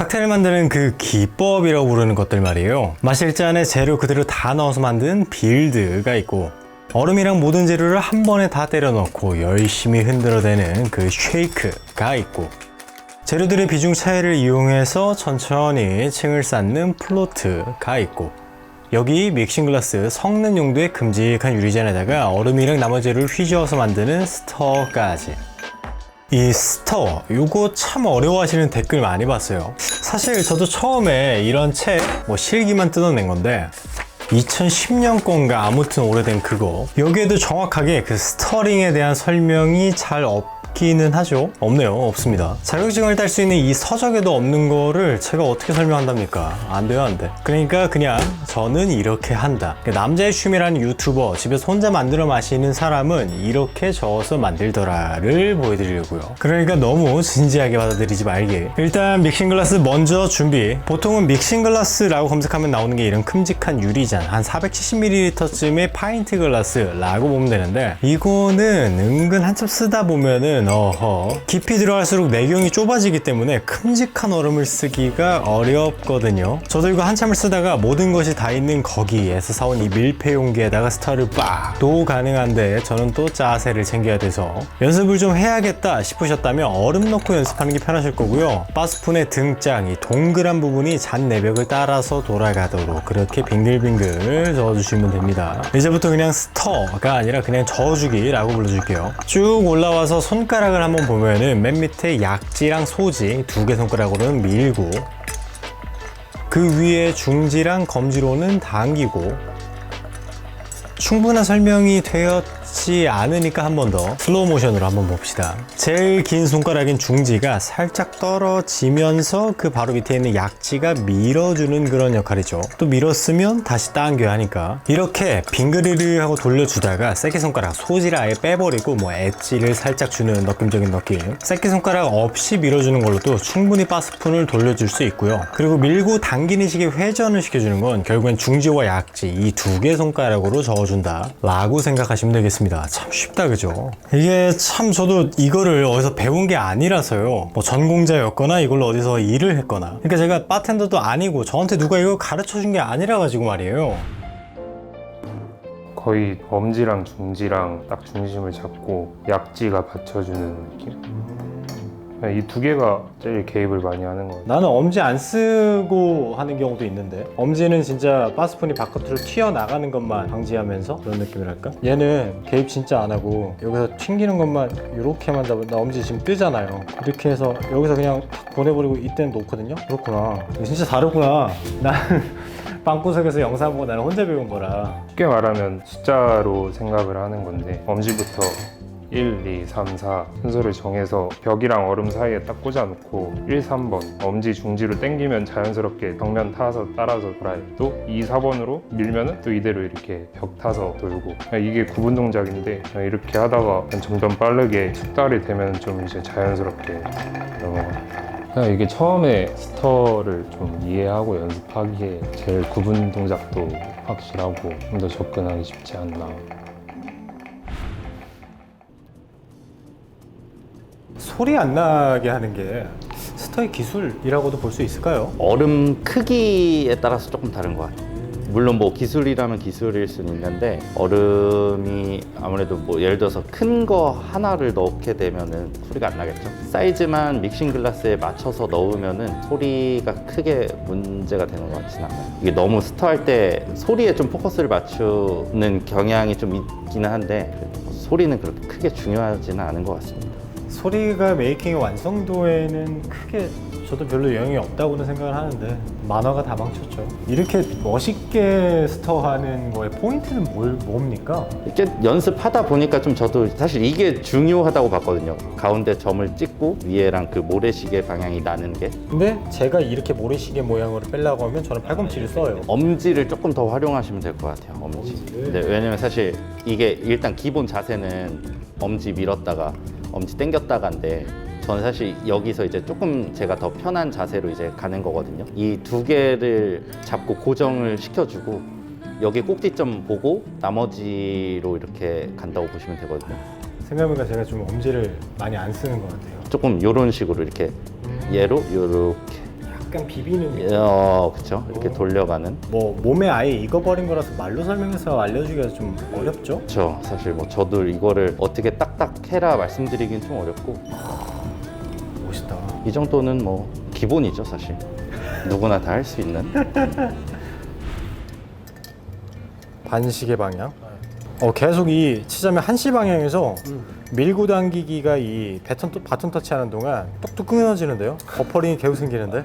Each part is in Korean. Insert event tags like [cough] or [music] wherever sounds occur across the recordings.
칵테일 만드는 그 기법이라고 부르는 것들 말이에요. 마실잔 안에 재료 그대로 다 넣어서 만든 빌드가 있고 얼음이랑 모든 재료를 한 번에 다 때려 넣고 열심히 흔들어대는 그 쉐이크가 있고 재료들의 비중 차이를 이용해서 천천히 층을 쌓는 플로트가 있고 여기 믹싱 글라스 섞는 용도의 큼직한 유리잔에다가 얼음이랑 나머지 재료를 휘저어서 만드는 스터까지 이 스터 요거 참 어려워하시는 댓글 많이 봤어요. 사실 저도 처음에 이런 책 뭐 실기만 뜯어낸 건데 2010년 건가 아무튼 오래된 그거. 여기에도 정확하게 그 스터링에 대한 설명이 잘 없 기는 하죠. 없네요. 없습니다. 자격증을 딸 수 있는 이 서적에도 없는 거를 제가 어떻게 설명한답니까? 안 돼요 안 돼. 그러니까 그냥 저는 이렇게 한다. 그러니까 남자의 취미라는 유튜버 집에서 혼자 만들어 마시는 사람은 이렇게 저어서 만들더라를 보여드리려고요. 그러니까 너무 진지하게 받아들이지 말기 일단 믹싱글라스 먼저 준비. 보통은 믹싱글라스라고 검색하면 나오는 게 이런 큼직한 유리잔 한 470ml쯤의 파인트 글라스라고 보면 되는데 이거는 은근 한참 쓰다 보면은 어허. 깊이 들어갈수록 내경이 좁아지기 때문에 큼직한 얼음을 쓰기가 어렵거든요. 저도 이거 한참을 쓰다가 모든 것이 다 있는 거기에서 사온 이 밀폐 용기에다가 스타를 빡도 가능한데 저는 또 자세를 챙겨야 돼서 연습을 좀 해야겠다 싶으셨다면 얼음 넣고 연습하는 게 편하실 거고요. 바스푼의 등장 이 동그란 부분이 잔 내벽을 따라서 돌아가도록 그렇게 빙글빙글 저어주시면 됩니다. 이제부터 그냥 스터가 아니라 그냥 저어주기라고 불러줄게요. 쭉 올라와서 손 가락을 한번 보면은 맨 밑에 약지랑 소지 두 개 손가락으로는 밀고 그 위에 중지랑 검지로는 당기고 충분한 설명이 되었 지 않으니까 한 번 더 슬로우 모션으로 한번 봅시다. 제일 긴 손가락인 중지가 살짝 떨어지면서 그 바로 밑에 있는 약지가 밀어주는 그런 역할이죠. 또 밀었으면 다시 당겨야 하니까 이렇게 빙그르르 하고 돌려주다가 새끼손가락 소지를 아예 빼버리고 뭐 엣지를 살짝 주는 느낌적인 느낌 새끼손가락 없이 밀어주는 걸로도 충분히 바스푼을 돌려줄 수 있고요. 그리고 밀고 당기는 식의 회전을 시켜주는 건 결국엔 중지와 약지 이 두 개 손가락으로 저어준다 라고 생각하시면 되겠습니다. 참 쉽다 그죠? 이게 참 저도 이거를 어디서 배운 게 아니라서요. 뭐 전공자였거나 이걸로 어디서 일을 했거나 그러니까 제가 바텐더도 아니고 저한테 누가 이거 가르쳐 준 게 아니라 가지고 말이에요. 거의 엄지랑 중지랑 딱 중심을 잡고 약지가 받쳐주는 느낌. 이 두 개가 제일 개입을 많이 하는 것 같아요. 나는 엄지 안 쓰고 하는 경우도 있는데 엄지는 진짜 바스푼이 바깥으로 튀어나가는 것만 방지하면서 그런 느낌이랄까? 얘는 개입 진짜 안 하고 여기서 튕기는 것만 이렇게만 잡아 나 엄지 지금 뜨잖아요 이렇게 해서 여기서 그냥 탁 보내버리고 이때는 놓거든요? 그렇구나 진짜 다르구나 나는 [laughs] 방구석에서 영상 보고 나는 혼자 배운 거라 쉽게 말하면 숫자로 생각을 하는 건데 엄지부터 1, 2, 3, 4 순서를 정해서 벽이랑 얼음 사이에 딱 꽂아놓고 1, 3번 엄지 중지로 당기면 자연스럽게 벽면 타서 따라서 돌아요. 또 2, 4번으로 밀면은 또 이대로 이렇게 벽 타서 돌고. 이게 구분 동작인데 이렇게 하다가 점점 빠르게 숙달이 되면 좀 이제 자연스럽게 넘어가요. 그냥 이게 처음에 스터를 좀 이해하고 연습하기에 제일 구분 동작도 확실하고 좀 더 접근하기 쉽지 않나 소리 안 나게 하는 게 스터의 기술이라고도 볼 수 있을까요? 얼음 크기에 따라서 조금 다른 것 같아요. 물론 뭐 기술이라면 기술일 수는 있는데 얼음이 아무래도 뭐 예를 들어서 큰 거 하나를 넣게 되면은 소리가 안 나겠죠. 사이즈만 믹싱 글라스에 맞춰서 넣으면은 소리가 크게 문제가 되는 것 같지는 않아요. 이게 너무 스터할 때 소리에 좀 포커스를 맞추는 경향이 좀 있기는 한데 소리는 그렇게 크게 중요하지는 않은 것 같습니다. 소리가 메이킹의 완성도에는 크게 저도 별로 영향이 없다고는 생각을 하는데 만화가 다 망쳤죠. 이렇게 멋있게 스터하는 거의 포인트는 뭘 뭡니까? 이렇게 연습하다 보니까 좀 저도 사실 이게 중요하다고 봤거든요. 가운데 점을 찍고 위에랑 그 모래시계 방향이 나는 게 근데 제가 이렇게 모래시계 모양으로 빼려고 하면 저는 팔꿈치를 써요. 엄지를 조금 더 활용하시면 될 것 같아요. 엄지. 엄지를? 네, 왜냐면 사실 이게 일단 기본 자세는 엄지 밀었다가 엄지 당겼다가인데 저는 사실 여기서 이제 조금 제가 더 편한 자세로 이제 가는 거거든요. 이 두 개를 잡고 고정을 시켜주고 여기 꼭지점 보고 나머지로 이렇게 간다고 보시면 되거든요. 생각해보니까 제가 좀 엄지를 많이 안 쓰는 것 같아요. 조금 이런 식으로 이렇게 얘로 이렇게 약간 비비는 느낌. 어, 그쵸. 이렇게 돌려가는. 뭐 몸에 아예 익어버린 거라서 말로 설명해서 알려주기가 좀 어렵죠? 그쵸. 사실 뭐 저도 이거를 어떻게 딱딱 해라 말씀드리긴 좀 어렵고 멋있다. 이 정도는 뭐 기본이죠, 사실. 누구나 다 할 수 있는. [laughs] 반시계 방향. 어 계속 이 치자면 한시 방향에서 밀고 당기기가 이 배턴 바톤 터치하는 동안 뚝뚝 끊어지는데요. 버퍼링이 계속 생기는데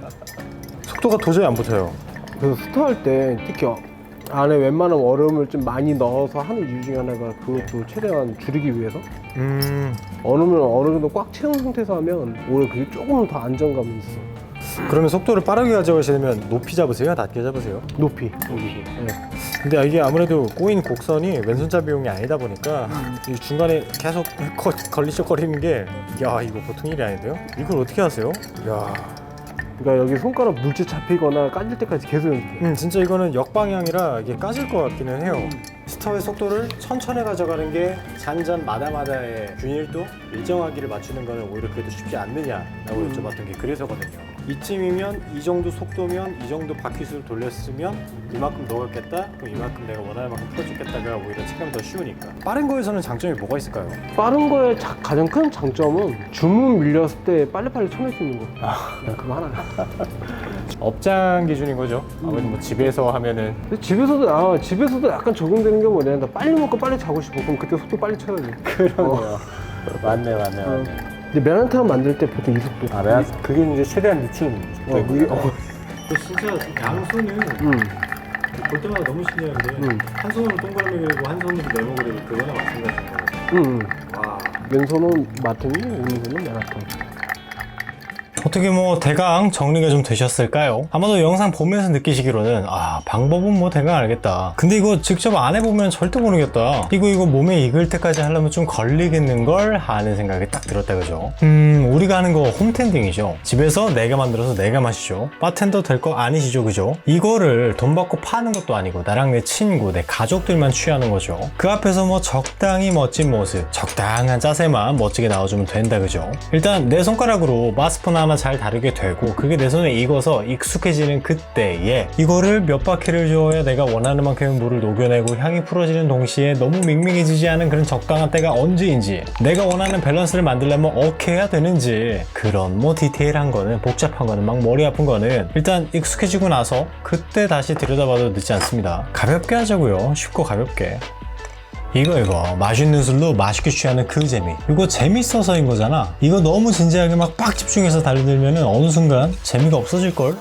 속도가 도저히 안 붙어요. 그래서 스토할 때 특히 어- 안에 웬만하면 얼음을 좀 많이 넣어서 하는 이유 중에 하나가 그것도 최대한 줄이기 위해서 음 얼음을 어느 정도 꽉 채운 상태에서 하면 오히려 그게 조금 더 안정감이 있어 그러면 속도를 빠르게 가져가시려면 높이 잡으세요, 낮게 잡으세요? 높이 여기 네. 근데 이게 아무래도 꼬인 곡선이 왼손잡이용이 아니다 보니까 이 중간에 계속 거, 걸리적거리는 게 야 이거 보통 일이 아닌데요? 이걸 어떻게 하세요? 야, 그러니까 여기 손가락 물질 잡히거나 까질 때까지 계속 연습해 음 진짜 이거는 역방향이라 이게 까질 것 같기는 해요. 스터의 속도를 천천히 가져가는 게 잔잔 마다마다의 균일도 일정하기를 맞추는 거는 오히려 그래도 쉽지 않느냐라고 여쭤봤던 게 그래서거든요. 이쯤이면 이 정도 속도면 이 정도 바퀴수를 돌렸으면 이만큼 넣었겠다? 그럼 이만큼 내가 원하는 만큼 풀어줬겠다가 오히려 체감이 더 쉬우니까. 빠른 거에서는 장점이 뭐가 있을까요? 빠른 거의 자- 가장 큰 장점은 주문 밀렸을 때 빨리빨리 쳐낼 수 있는 거. 네, 그거 하나 [laughs] 업장 기준인 거죠. 아무래도 뭐 집에서 하면은. 근데 집에서도 아 집에서도 약간 적용되는 게 뭐냐 나 빨리 먹고 빨리 자고 싶어. 그럼 그때 속도 빨리 쳐야지 그러네요. 맞네, 맞네, 어. 근데 메란탕 만들 때 보통 이 속도 아, 내가 그게 이제 최대한 루틴. 어, 이게- 어. 진짜 양손은 음. 볼 때마다 너무 신기한데 음. 한 손으로 동그라미 그리고 한 손으로 네모 그리고 그거나 마찬가지인 거예요. 음. 와. 왼손은 마탱이 오른손은 메란탕 어떻게 뭐 대강 정리가 좀 되셨을까요? 아마도 영상 보면서 느끼시기로는 아 방법은 뭐 대강 알겠다 근데 이거 직접 안 해보면 절대 모르겠다 이거 이거 몸에 익을 때까지 하려면 좀 걸리겠는 걸 하는 생각이 딱 들었다 그죠? 음 우리가 하는 거 홈텐딩이죠 집에서 내가 만들어서 내가 마시죠 바텐더 될 거 아니시죠 그죠? 이거를 돈 받고 파는 것도 아니고 나랑 내 친구 내 가족들만 취하는 거죠 그 앞에서 뭐 적당히 멋진 모습 적당한 자세만 멋지게 나와주면 된다 그죠? 일단 내 손가락으로 마스푼 하나 잘 다루게 되고 그게 내 손에 익어서 익숙해지는 그때에 이거를 몇 바퀴를 줘야 내가 원하는 만큼의 물을 녹여내고 향이 풀어지는 동시에 너무 밍밍해지지 않은 그런 적당한 때가 언제인지 내가 원하는 밸런스를 만들려면 어떻게 해야 되는지 그런 뭐 디테일한 거는 복잡한 거는 막 머리 아픈 거는 일단 익숙해지고 나서 그때 다시 들여다봐도 늦지 않습니다. 가볍게 하자고요. 쉽고 가볍게 이거 이거. 맛있는 술로 맛있게 취하는 그 재미. 이거 재밌어서인 거잖아. 이거 너무 진지하게 막 빡 집중해서 달려들면 어느 순간 재미가 없어질걸